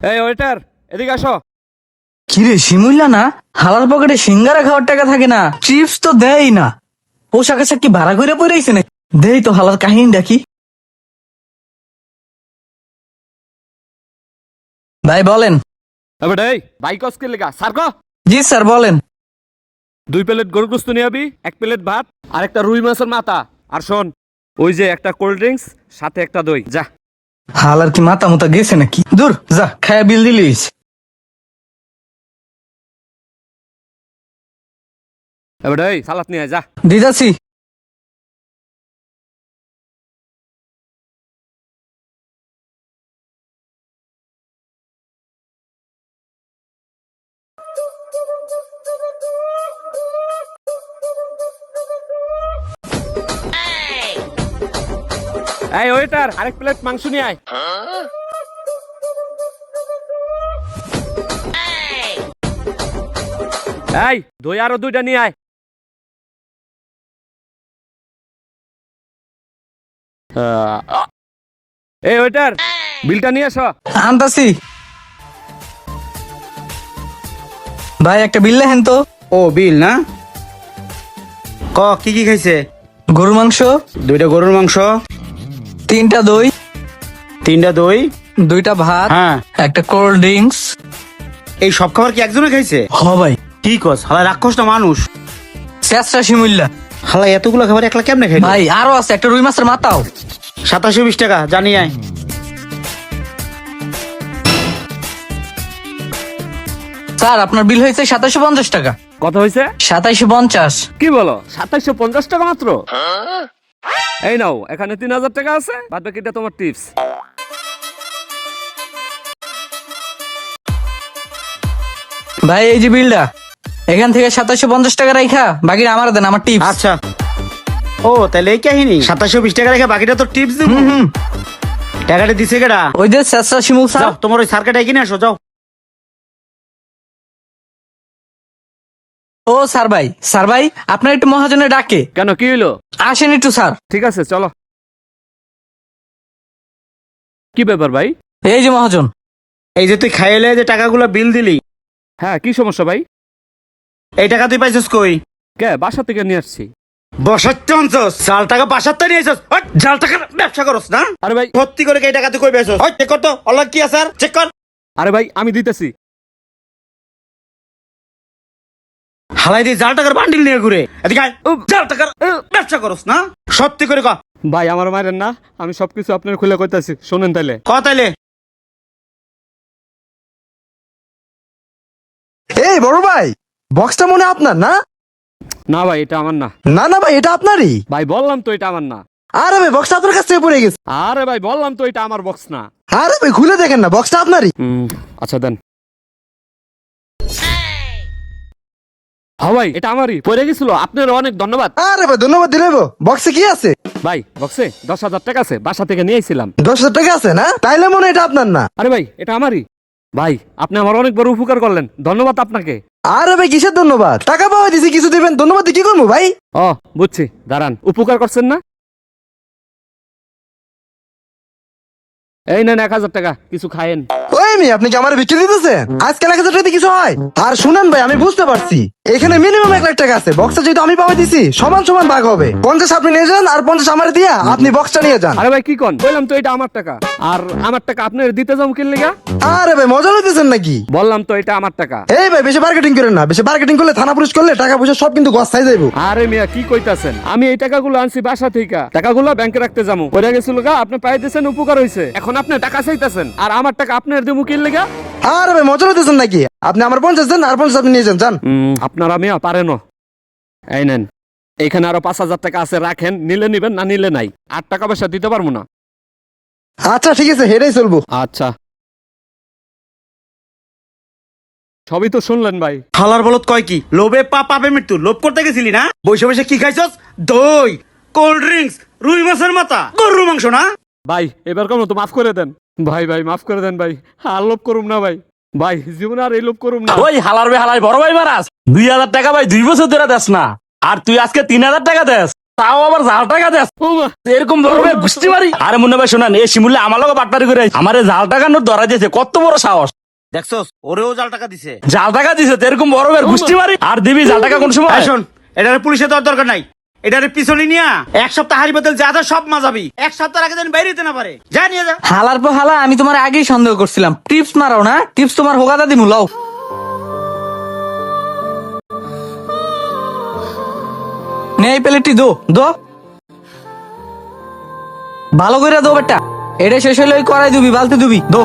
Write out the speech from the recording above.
এই ওয়েটার এদিকে আসো। কিরে শিমুল্লা না? হালার পকেটে সিঙ্গারা খাওয়ার টাকা থাকে না চিপস তো দেয় না। পোশাক আশাক কি ভাড়া করে পড়েছে না দেই তো হালার কাহিনী ডাকি ভাই বলেন। এবার এই বাইক অস্কে লেগা? সার্কো জি স্যার বলেন। দুই প্লেট গরুর গোস্ত নিয়ে আবি এক প্লেট ভাত আর একটা রুই মাছের মাথা। আর শোন ওই যে একটা কোল্ড ড্রিঙ্কস সাথে একটা দই। যা। হালার কি মাথা মুতা গেছে নাকি? দূর যা খায়া বিল দিলিস এবার সালাত নিয়ে যা। দিদাসি এই ওয়েটার আরেক প্লেট মাংস নিয়ে আয়। এই দই আরও দুইটা নিয়ে আয়। আহ, এই ওয়েটার বিলটা নিয়ে এসো। আনতাছি। ভাই একটা বিল লেখেন তো। ও বিল না? ক কি কি খাইছে? গরুর মাংস? দুইটা গরুর মাংস। তিনটা দই তিনটা দই দুইটা ভাত হ্যাঁ। একটা কোল্ড ড্রিঙ্কস। এই সব খাবার কি একজনে খাইছে? হ ভাই। কি কস হালা রাক্ষস না মানুষ। চেষ্টা শিমুল্লা। হালা এতগুলো খাবার একলা কেমনে খাই ভাই আরও আছে একটা রুই মাছের মাথাও। সাতাশো বিশ টাকা জানি আয়। স্যার আপনার বিল হয়েছে সাতাশো পঞ্চাশ টাকা। কত হয়েছে? সাতাইশো পঞ্চাশ। কি বলো? সাতাইশো পঞ্চাশ টাকা মাত্র? এই নাও এখানে তিন হাজার টাকা আছে বাদ বাকিটা তোমার টিপস ভাই এই যে বিলটা এখান থেকে সাতাশো পঞ্চাশ টাকা রাইখা বাকি আমার দেন আমার টিপস আচ্ছা। ও তাহলে এই কাহিনী সাতাশো বিশ টাকা রেখে বাকিটা তো টিপস দিব? টাকাটা দিছে কেডা? ওই যে চেষ্টা শিমুল স্যার। তোমার ওই সার্কেট কিনে আসো যাও। ও স্যার ভাই স্যার ভাই আপনার একটু মহাজনে ডাকে। কেন কি হইল? আসেন একটু স্যার। ঠিক আছে চলো। কি ব্যাপার ভাই? এই যে মহাজন। এই যে তুই খাইলে যে টাকাগুলো বিল দিলি। হ্যাঁ কি সমস্যা ভাই? এই টাকা তুই পাইছিস কই? কে বাসা থেকে নিয়ে আসছি। বসাতে অঞ্চস জাল টাকা বাসাতে নিয়ে এসেছ জাল টাকা ব্যবসা করস না? আরে ভাই সত্যি করে এই টাকা তুই কই পেয়েছস ওই চেক কর তো অল্লাহ কি আছে চেক কর। আরে ভাই আমি দিতেছি। হালাই দিয়ে জাল টাকার বান্ডিল নিয়ে ঘুরে। এদিকে আয়। জাল টাকার ব্যবসা করস না? সত্যি করে ক। ভাই আমার মায়ের না আমি সবকিছু আপনার খুলে কইতাছি শোনেন তাইলে। ক তাইলে? এই বড় ভাই বক্সটা মনে হয় আপনার না? না ভাই এটা আমার না। না না ভাই এটা আপনারই? ভাই বললাম তো এটা আমার না। আরে ভাই বক্সটা আপনার কাছ থেকে পড়ে গেছে। আরে ভাই বললাম তো এটা আমার বক্স না। আরে ভাই খুলে দেখেন না বক্সটা আপনারই। আচ্ছা দেন। ভাই এটা আমারই। পড়ে গেছিল আপনার অনেক ধন্যবাদ। আরে ভাই ধন্যবাদ দিলে বক্সে কি আছে? ভাই বক্সে দশ হাজার টাকা আছে বাসা থেকে নিয়ে আইছিলাম। দশ হাজার টাকা আছে না? তাইলে মনে হয় এটা আপনার না। আরে ভাই এটা আমারই। ভাই আপনি আমার অনেক বড় উপকার করলেন। ধন্যবাদ আপনাকে। আরে ভাই কিসের ধন্যবাদ? টাকা পাওয়া দিছি কিছু দিবেন? ধন্যবাদ দিয়ে কি করব ভাই? ও বুঝছি দাঁড়ান। উপকার করছেন না? এই নেন এক হাজার টাকা কিছু খায়েন। ওই আপনি কি আমার বিক্রি দিতেছেন? আজকাল এক হাজার কিছু হয়। আর শুনেন ভাই, আমি বুঝতে পারছি। এখানে মিনিমাম এক লাখ টাকা আছে। বক্সটা যেহেতু আমি পাওয়া দিছি, সমান সমান ভাগ হবে। পঞ্চাশ আপনি নিয়ে যান, আর পঞ্চাশ আমার দিয়া আপনি বক্সটা নিয়ে যান। আরে ভাই, কি কন? বললাম তো এটা আমার টাকা। আর আমার টাকা আপনার দিতে যাব কিনলে আরে ভাই মজা লইতেছেন নাকি? বললাম তো এটা আমার টাকা। এই ভাই বেশি মার্কেটিং করেন না বেশি মার্কেটিং করলে থানা পুলিশ করলে টাকা পয়সা সব কিন্তু যাইবো। আরে মিয়া কি কইতাছেন? আমি এই টাকাগুলো আনছি বাসা থেকে টাকাগুলো ব্যাংকে রাখতে যাব। গেছিল গা আপনি উপকার হইছে। এখন আপনি টাকা চাইতেছেন আর আমার টাকা আপনার দেবো কি লেগা? আরে ভাই মজা লইতেছেন নাকি? আপনি আমার পঞ্চাশ দেন আর পঞ্চাশ আপনি নিয়ে যান যান। আপনারা মিয়া পারেন এই নেন এইখানে আরও পাঁচ হাজার টাকা আছে রাখেন নিলে নিবেন না নিলে নাই। আট টাকা পয়সা দিতে পারব না। আচ্ছা ঠিক আছে হেরেই চলবো। আচ্ছা। সবই তো শুনলেন ভাই। হালার বলত কয় কি? লোভে পা পাবে মৃত্যু। লোভ করতে গেছিলি না? বসে বসে কি খাইছস? দই কোল্ড ড্রিঙ্কস রুই মাছের মাথা। গরুর মাংস না? ভাই এবার কেমন তো মাফ করে দেন। ভাই ভাই মাফ করে দেন ভাই। আর লোভ করুম না ভাই। ভাই জীবনে আর এই লোভ করুম না। ওই হালার বে হালাই বড় ভাই মারাস। দুই হাজার টাকা ভাই দুই বছর ধরে দেস না। আর তুই আজকে তিন হাজার টাকা দেস। তাও আবার জাল টাকা মা। এরকম ধরনের বুঝতে পারি। আরে মুন্না ভাই শোনান এই শিমুল্লা আমার লগে বাটপারি করে আমার এই জাল টাকা নোট ধরা দিয়েছে। কত বড় সাহস। দেখছস ওরেও জাল টাকা দিছে। জাল টাকা দিছে এরকম বড় বের বুঝতে পারি আর দিবি জাল টাকা কোন সময়? শোন এটার পুলিশে দেওয়ার দরকার নাই। এটার পিছনে নিয়া এক সপ্তাহ হারি বদল যা সব মাজাবি। এক সপ্তাহ আগে যেন বাইরে না পারে। যা নিয়ে যা। হালার পর হালা আমি তোমার আগেই সন্দেহ করছিলাম। টিপস মারাও না? টিপস তোমার হোগা দাদি মুলাও নে এই প্লেটটি দো দো। ভালো করে দো বেটা। এটা শেষ হলে করাই দিবি বালতি দিবি দো।